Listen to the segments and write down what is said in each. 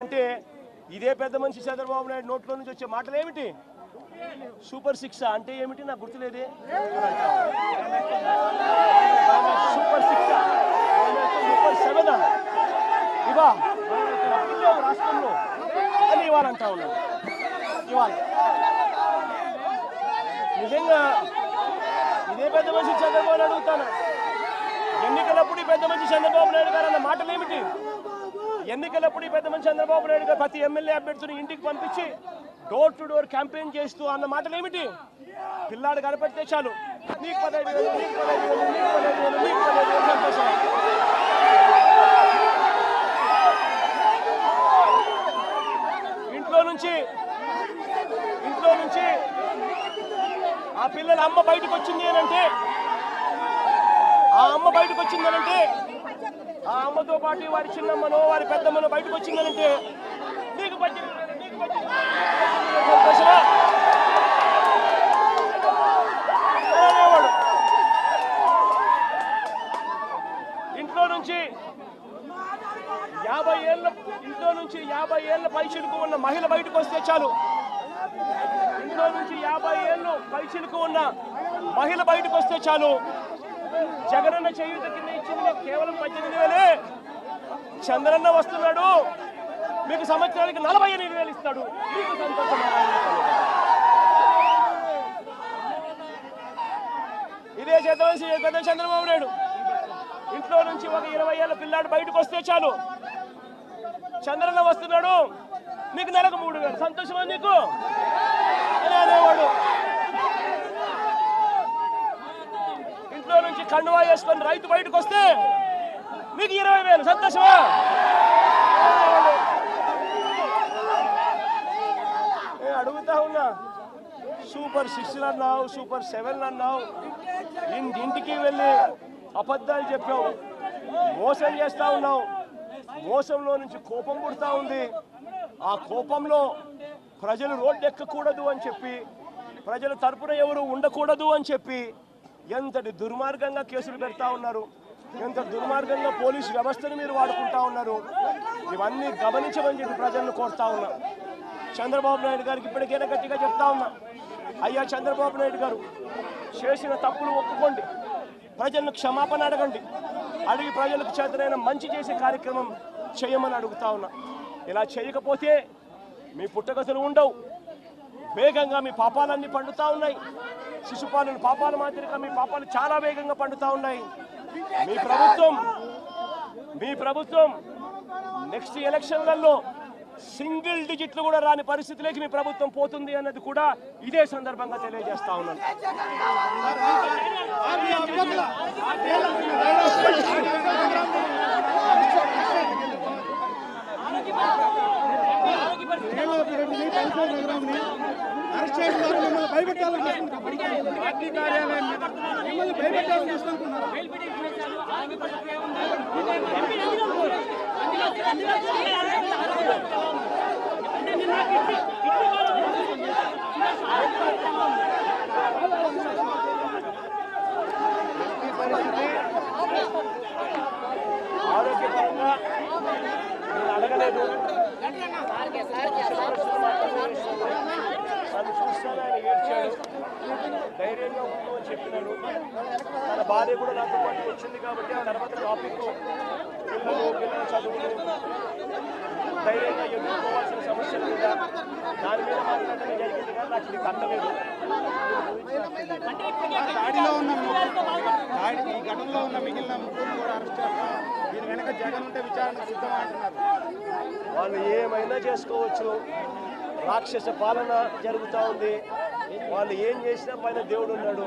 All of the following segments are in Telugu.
అంటే ఇదే పెద్ద మనిషి చంద్రబాబు నాయుడు నోట్లో నుంచి వచ్చే మాటలు ఏమిటి సూపర్ సిక్స్ అంటే ఏమిటి? నాకు గుర్తులేదే. సూపర్ సిక్స్ సూపర్ సెవెన్ ఇవా. రాష్ట్రంలో అని ఇవాళ అంటా ఉన్నాడు. ఇవాళ. నిజంగా ఇదే పెద్ద మనిషి చంద్రబాబు నాయుడు అడుగుతాను? ఎన్నికలప్పుడు పెద్ద మనిషి చంద్రబాబు నాయుడు గారు అన్న మాటలు ఏమిటి ఎన్నికలప్పుడు పెద్ద మంచి చంద్రబాబు నాయుడు గారు ప్రతి ఎమ్మెల్యే అభ్యర్థిని ఇంటికి పంపించి డోర్ టు డోర్ క్యాంపెయిన్ చేస్తూ అన్న మాటలు ఏమిటి? పిల్లాడు కనపడితే చాలు. నీకు పదహైదు వేలు నీకు పదహైదు వేలు నీకు పదహైదు వేలు నీకు పదహైదు వేలు సంతోషం ఇంట్లో నుంచి ఇంట్లో నుంచి ఆ పిల్లల అమ్మ బయటకు వచ్చింది అని అంటే ఆ అమ్మ బయటకు వచ్చిందనంటే ఆ అమ్మతో పాటు వారి చిన్నమ్మను వారి పెద్దమ్మను బయటకు వచ్చిందనంటే నీకు ఇంట్లో నుంచి యాభై ఏళ్ళ ఇంట్లో నుంచి యాభై ఏళ్ళ పైచిలుకు ఉన్న మహిళ బయటకు వస్తే చాలు. ఇంట్లో నుంచి యాభై ఏళ్ళు పైచిలుకు ఉన్న మహిళ బయటకు వస్తే చాలు. జగనన్న చేయూత కింద ఇచ్చింది కేవలం పద్దెనిమిది వేలే. చంద్రన్న వస్తున్నాడు. మీకు సంవత్సరానికి నలభై ఎనిమిది వేలు ఇస్తాడు. మీకు సంతోషం ఇదే చేతవలసి పెద్ద చంద్రబాబు నాయుడు. ఇంట్లో నుంచి ఒక ఇరవై ఏళ్ళ పిల్లాడు బయటకు వస్తే చాలు. చంద్రన్న వస్తున్నాడు. నీకు నెలకు మూడు వేలు. సంతోషమా నీకు? అని అనేవాడు ఇంట్లో నుంచి కండువా వేసుకొని రైతు బయటకు వస్తే మీకు ఇరవై వేలు. సంతోషమా? నేను అడుగుతా ఉన్నా. సూపర్ సిక్స్ అన్నావు సూపర్ సెవెన్ అన్నావు. ఇంటింటికి వెళ్ళి అబద్ధాలు చెప్పావు. మోసం చేస్తా ఉన్నావు. మోసంలో నుంచి కోపం పుడతా ఉంది. ఆ కోపంలో ప్రజలు రోడ్డు ఎక్కకూడదు అని చెప్పి ప్రజల తరపున ఎవరు ఉండకూడదు అని చెప్పి ఎంతటి దుర్మార్గంగా కేసులు పెడతా ఉన్నారు? ఎంత దుర్మార్గంగా పోలీసు వ్యవస్థను మీరు వాడుకుంటా ఉన్నారు? ఇవన్నీ గమనించమని చెప్పి ప్రజలను కోరుతా ఉన్నా. చంద్రబాబు నాయుడు గారికి ఇప్పటికైనా గట్టిగా చెప్తా ఉన్నా. అయ్యా చంద్రబాబు నాయుడు గారు చేసిన తప్పులు ఒప్పుకోండి. ప్రజలను క్షమాపణ అడగండి. అడిగి ప్రజలకు చేతనైన మంచి చేసే కార్యక్రమం చేయమని అడుగుతా ఉన్నా. ఇలా చేయకపోతే మీ పుట్టగతులు ఉండవు. వేగంగా మీ పాపాలన్నీ పండుతా ఉన్నాయి. శిశుపాలను పాపాల మాదిరిగా మీ పాపాలు చాలా వేగంగా పండుతా ఉన్నాయి. మీ ప్రభుత్వం మీ ప్రభుత్వం నెక్స్ట్ ఎలక్షన్లలో సింగిల్ డిజిట్లు కూడా రాని పరిస్థితిలోకి మీ ప్రభుత్వం పోతుంది అన్నది కూడా ఇదే సందర్భంగా తెలియజేస్తా ఉన్నాను. అరెస్ట్ చేయడం ద్వారా మిమ్మల్ని భయపెట్టాలని మిమ్మల్ని భయపెట్టాలని చూస్తున్నారు. ఆరోగ్యపరంగా అడగలేదు. నన్ను చూస్తాను ఆయన ఏడ్చాడు. ధైర్యంగా ఉండు అని చెప్పినాను తన భార్య కూడా నాతో పాటు వచ్చింది కాబట్టి ఆ తర్వాత టాపిక్ పిల్లలు పిల్లల చదువులు ధైర్యంగా ఎదుర్కోవాల్సిన సమస్యల మీద దాని మీద మాట్లాడటం జరిగింది కానీ నాకు ఇది కట్టలేదు. దాడిలో ఉన్న దాడి ఈ ఘటనలో ఉన్న మిగిలిన ముగ్గురు కూడా అరెస్ట్ చేస్తాం దీని వెనక జగన్ ఉంటే విచారణ సిద్ధం అంటున్నారు. వాళ్ళు ఏమైనా చేసుకోవచ్చు. రాక్షస పాలన జరుగుతూ ఉంది. వాళ్ళు ఏం చేసినా పైన దేవుడు ఉన్నాడు.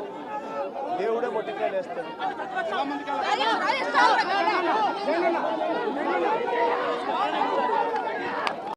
దేవుడే మొట్టికాయలు వేస్తాడు